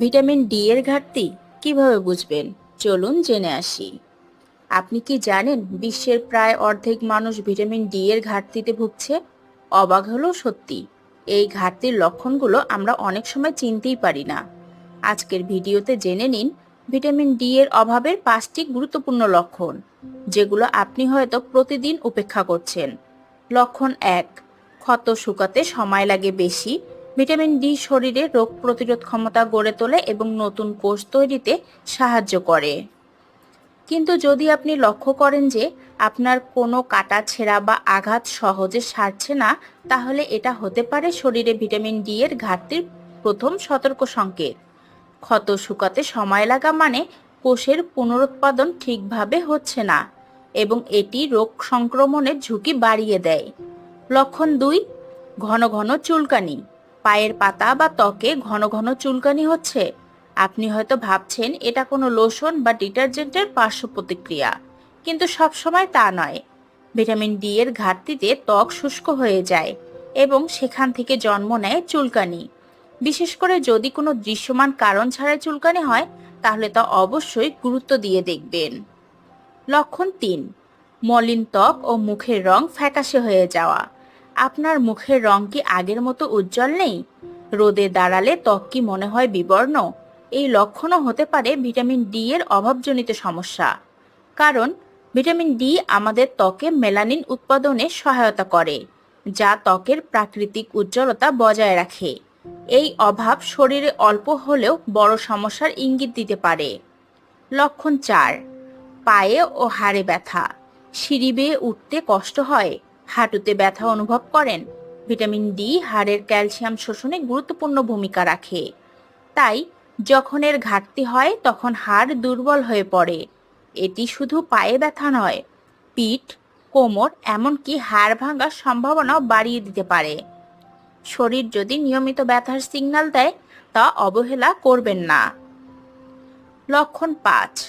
Vitamin D এর ঘাটতি কীভাবে বুঝবেন? চলুন জেনে আসি। আপনি কি জানেন বিশ্বের প্রায় অর্ধেক মানুষ ভিটামিন ডি এর ঘাটতিতে ভুগছে? অবাক হলেও সত্যি। এই ঘাটতির লক্ষণগুলো আমরা অনেক সময় চিনতেই পারি না। আজকের ভিডিওতে জেনে নিন ভিটামিন ডি এর অভাবের পাঁচটি গুরুত্বপূর্ণ লক্ষণ, যেগুলো আপনি হয়তো প্রতিদিন উপেক্ষা করছেন। লক্ষণ এক, ক্ষত শুকাতে সময় লাগে বেশি। ভিটামিন ডি শরীরে রোগ প্রতিরোধ ক্ষমতা গড়ে তোলে এবং নতুন কোষ তৈরিতে সাহায্য করে। কিন্তু যদি আপনি লক্ষ্য করেন যে আপনার কোনো কাটা, ছেঁড়া বা আঘাত সহজে সারছে না, তাহলে এটা হতে পারে শরীরে ভিটামিন ডি এর ঘাটতির প্রথম সতর্ক সংকেত। ক্ষত শুকাতে সময় লাগা মানে কোষের পুনরুৎপাদন ঠিকভাবে হচ্ছে না এবং এটি রোগ সংক্রমণের ঝুঁকি বাড়িয়ে দেয়। লক্ষণ দুই, ঘন ঘন চুলকানি। পায়ের পাতা বা ত্বকে ঘন ঘন চুলকানি হচ্ছে। আপনি হয়তো ভাবছেন, এটা কোনো লোশন বা ডিটারজেন্টের পার্শ্ব প্রতিক্রিয়া। কিন্তু সবসময় তা নয়। ভিটামিন ডি এর ঘাটতিতে ত্বক শুষ্ক হয়ে যায় এবং সেখান থেকে জন্ম নেয় চুলকানি। বিশেষ করে যদি কোনো দৃশ্যমান কারণ ছাড়াই চুলকানি হয়, তাহলে তা অবশ্যই গুরুত্ব দিয়ে দেখবেন। লক্ষণ তিন, মলিন ত্বক ও মুখের রং ফ্যাকাশে হয়ে যাওয়া। আপনার মুখের রং কি আগের মতো উজ্জ্বল নেই? রোদে দাঁড়ালে ত্বক কি মনে হয় বিবর্ণ? এই লক্ষণও হতে পারে ভিটামিন ডি এর অভাবজনিত সমস্যা। কারণ, ভিটামিন ডি আমাদের ত্বকে মেলানিন উৎপাদনে সহায়তা করে, যা ত্বকের প্রাকৃতিক উজ্জ্বলতা বজায় রাখে। এই অভাব শরীরে অল্প হলেও বড় সমস্যার ইঙ্গিত দিতে পারে। লক্ষণ চার, পায়ে ও হাড়ে ব্যথা। সিঁড়ি বেয়ে উঠতে কষ্ট হয়। হাঁটুতে ব্যথা অনুভব করেন। ভিটামিন ডি, হাড়ের ক্যালসিয়াম শোষণে গুরুত্বপূর্ণ ভূমিকা রাখে। তাই, যখন এর ঘাটতি হয়, তখন হাড় দুর্বল হয়ে পড়ে। এটি শুধু পায়ে ব্যথা নয়, পিঠ, কোমর, এমনকি হাড় ভাঙার সম্ভাবনাও বাড়িয়ে দিতে পারে। শরীর যদি নিয়মিত ব্যথার সিগন্যাল দেয়, তা অবহেলা করবেন না। লক্ষণ পাঁচ,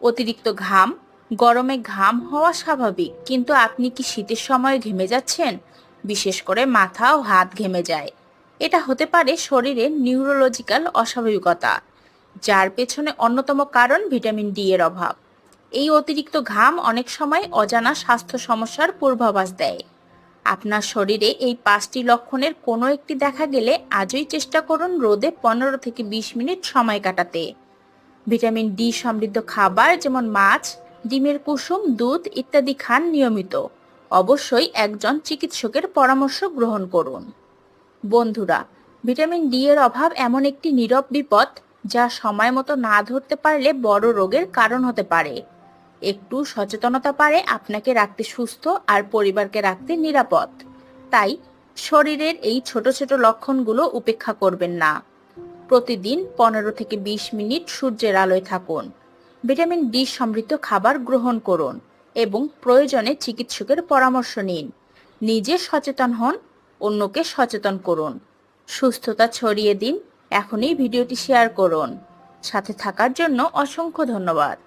অতিরিক্ত ঘাম গরমে ঘাম হওয়া স্বাভাবিক, কিন্তু আপনি কি শীতের সময় ঘেমে যাচ্ছেন? বিশেষ করে মাথা ও হাত ঘেমে যায়। এটা হতে পারে শরীরের নিউরোলজিক্যাল অস্বাভাবিকতা, যার পেছনে অন্যতম কারণ ভিটামিন ডি এর অভাব। এই অতিরিক্ত ঘাম অনেক সময় অজানা স্বাস্থ্য সমস্যার পূর্বাভাস দেয়। আপনার শরীরে এই পাঁচটি লক্ষণের কোনো একটি দেখা গেলে আজই চেষ্টা করুন রোদে পনেরো থেকে বিশ মিনিট সময় কাটাতে। ভিটামিন ডি সমৃদ্ধ খাবার যেমন মাছ ডিমের কুসুম, দুধ ইত্যাদি খান নিয়মিত। অবশ্যই একজন চিকিৎসকের পরামর্শ গ্রহণ করুন। বন্ধুরা, ভিটামিন ডি এর অভাব এমন একটি নীরব বিপদ যা সময় মতো না ধরতে পারলে বড় রোগের কারণ হতে পারে। একটু সচেতনতা পারে আপনাকে রাখতে সুস্থ আর পরিবারকে রাখতে নিরাপদ। তাই শরীরের এই ছোট ছোট লক্ষণগুলো উপেক্ষা করবেন না। প্রতিদিন পনেরো থেকে বিশ মিনিট সূর্যের আলোয় থাকুন। ভিটামিন ডি সমৃদ্ধ খাবার গ্রহণ করুন এবং প্রয়োজনে চিকিৎসকের পরামর্শ নিন। নিজে সচেতন হন, অন্যকে সচেতন করুন। সুস্থতা ছড়িয়ে দিন, এখনই ভিডিওটি শেয়ার করুন। সাথে থাকার জন্য অসংখ্য ধন্যবাদ।